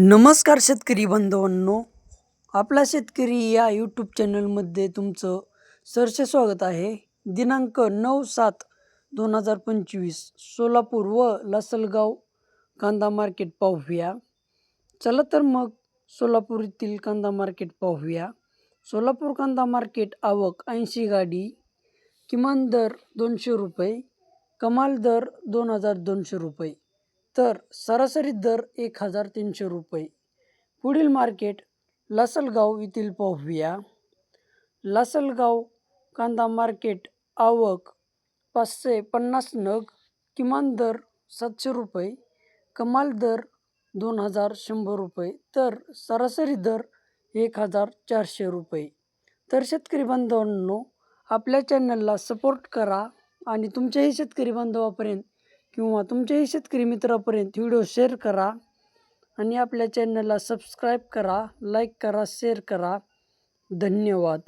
नमस्कार शेतकरी बांधवांनो. आपला शेतकरी या यूट्यूब चॅनलमध्ये तुमचं सरसे स्वागत आहे. दिनांक नऊ सात दोन हजार पंचवीस सोलापूर व लासलगाव कांदा मार्केट पाहूया. चला तर मग सोलापूर येथील कांदा मार्केट पाहूया. सोलापूर कांदा मार्केट आवक ऐंशी गाडी किमान दर दोनशे रुपये कमाल दर दोन हजार दोनशे रुपये. तर सरासरी दर एक हजार तीनशे रुपये. पुढील मार्केट लासलगाव येथील पाहूया. लासलगाव कांदा मार्केट आवक पाचशे पन्नास नग किमान दर सातशे रुपये कमाल दर दोन हजार शंभर रुपये तर सरासरी दर एक हजार चारशे रुपये. तर शेतकरी बांधवांनो आपल्या चॅनलला सपोर्ट करा आणि तुमच्याही शेतकरी बांधवापर्यंत किंवा तुमच्याही शेतकरी मित्रापर्यंत व्हिडिओ शेअर करा आणि आपल्या चॅनलला सबस्क्राईब करा लाईक करा शेअर करा. धन्यवाद.